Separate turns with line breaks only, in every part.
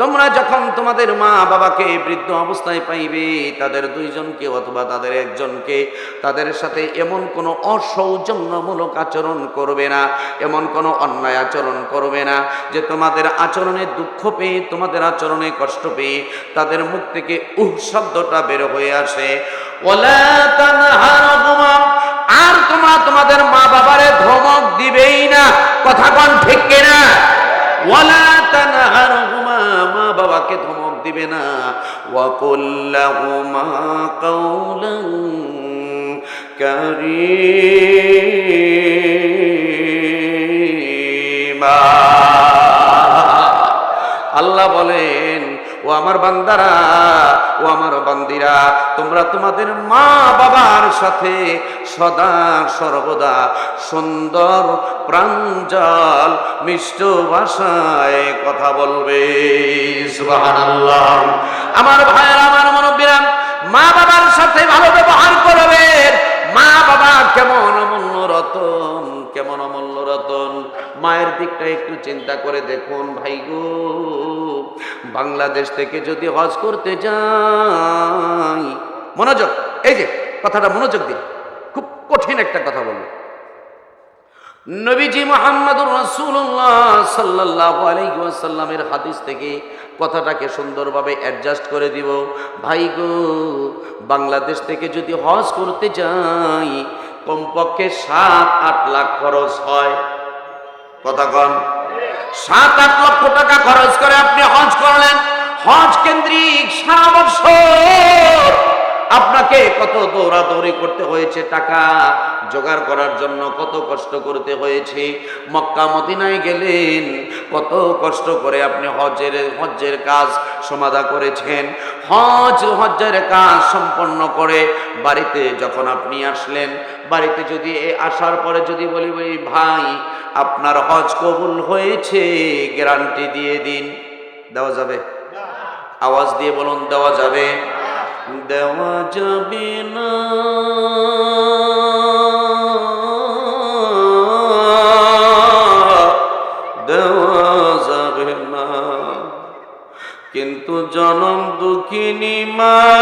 তোমরা যখন তোমাদের মা বাবাকে বৃদ্ধ অবস্থায় পাইবে, তাদের দুইজনকে অথবা তাদের একজনকে তাদের সাথে এমন কোনো অসৌজন্যমূলক আচরণ করবে না, এমন কোনো অন্যায় আচরণ করবে না যে তোমাদের আচরণে দুঃখ পেয়ে, তোমাদের আচরণে কষ্ট পেয়ে তাদের মুখ থেকে উহ শব্দটা বের হয়ে আসে। ওলা আর তোমরা তোমাদের মা বাবারে ধমক দিবেই না। কথা কন ঠিক কিনা? ওয়ালা তানহারহুমা মা বাবাকে ধমক দিবে না। ওয়া মা কাওলান কারীমা। আল্লাহ বলেন ও আমার বান্দারা ও আমার বান্দিরা, তোমরা তোমাদের মা বাবার সাথে সদা সর্বদা সুন্দর প্রাঞ্জল মিষ্ট ভাষায় কথা বলবে। আমার ভাইয়ের, আমার মনবিরাম মা বাবার সাথে ভালো ব্যবহার করবে মা বাবা কেমন অমূল্য রতন, কেমন অমূল্য রতন। মায়ের দিকটা একটু চিন্তা করে দেখুন, ভাই গো। বাংলাদেশ থেকে যদি হজ করতে যাই, মনোযোগ, এই যে কথাটা মনোযোগ দিন খুব কঠিন একটা কথা বলব নবীজি মোহাম্মদুর রসুল্লাহ সাল্লাহ আলাইসাল্লামের হাদিস থেকে কথাটাকে সুন্দরভাবে অ্যাডজাস্ট করে দিব। ভাই গো, বাংলাদেশ থেকে যদি হজ করতে যাই, কমপক্ষে সাত আট লাখ খরচ হয়। কথা কন। সাত, আট লক্ষ টাকা খরচ করে আপনি হজ করলেন। হজ কেন্দ্রিক সারা বছর আপনাকে কত দৌড়াদৌড়ি করতে হয়েছে, টাকা জোগাড় করার জন্য কত কষ্ট করতে হয়েছে, মক্কা মদিনায় গেলেন, কত কষ্ট করে আপনি হজের, হজ্জের কাজ সমাধা করেছেন। হজ, হজ্জের কাজ সম্পন্ন করে বাড়িতে যখন আপনি আসলেন, বাড়িতে যদি আসার পরে যদি বলি, ভাই আপনার হজ কবুল হয়েছে, গ্যারান্টি দিয়ে দিন। দেওয়া যাবে? আওয়াজ দিয়ে বলুন, দেওয়া যাবে? দেওয়া যাবে না। দেওয়া যাবে না। কিন্তু জনম দুঃখিনী মা।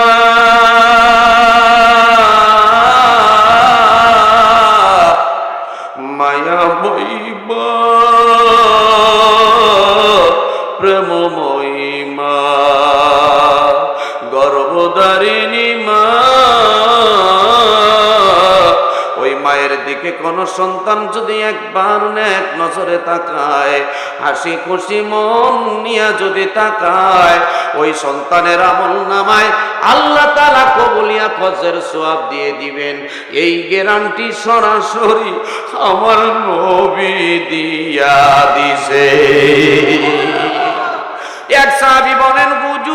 মায়া হইব। প্রেমময়ী মা গর্ভধারিণী মায়ের দিকে কোন সন্তান যদি একবার এক নজরে তাকায়, হাসি খুশি মন নিয়ে যদি তাকায়, ওই সন্তানের আমল নামায় আল্লাহ তালা কবুলিয়া ফজের সোয়াব দিয়ে দিবেন। এই গ্যারান্টি সরাসরি আমার নবী দিয়া দিছে। এক সাহাবি বলেন, হুজুর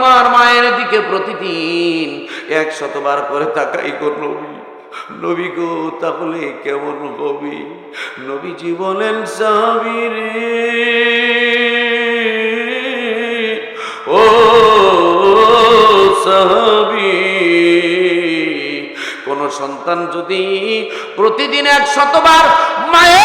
আমার মায়ের দিকে প্রতিদিন এক শতবার করে তাকাই গো নবী। গো, তাহলে কেমন হবি? নবীজি বলেন সাবিরে ও সাহাবি কোন সন্তান যদি প্রতিদিন এক শতবার মায়ের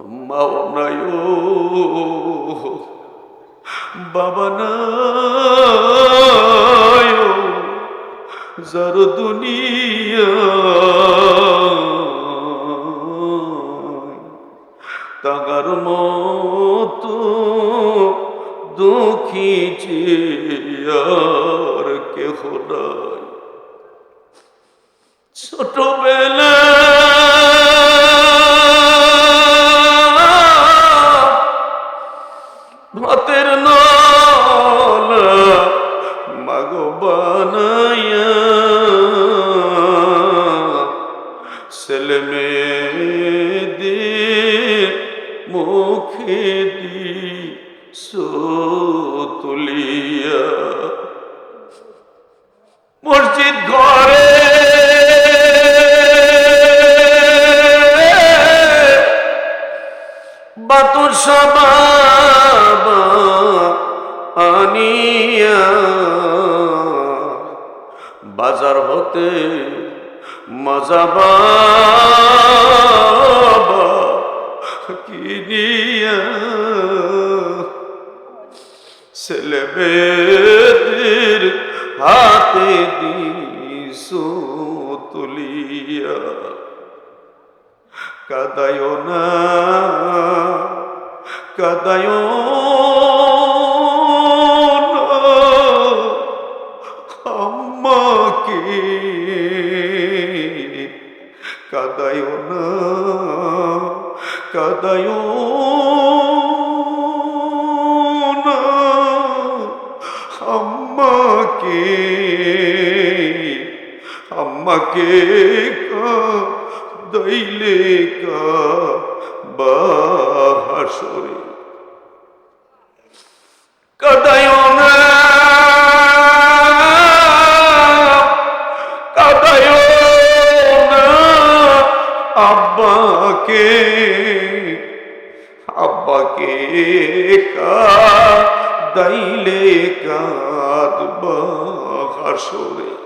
মাও নাই বাবা ও যার দুনিয়া তাগার মতো দুঃখী আর কেহ নাই। ছোটবেলা তুলিয়া। মসজিদ ঘরে। বাতুর সবা আনিয়া। বাজার হতে মজাবা ছেলেমেয়েদের হাতে দিসো তুলিয়া। কাদায় না কাদায় আম্মাকে কাদায় না কাদায় আম্মাকে দইলে কা বাহাসরে। কাদায় না কাদায় আব্বাকে আব্বাকে কাদাইলে কাঁদবা হাসরে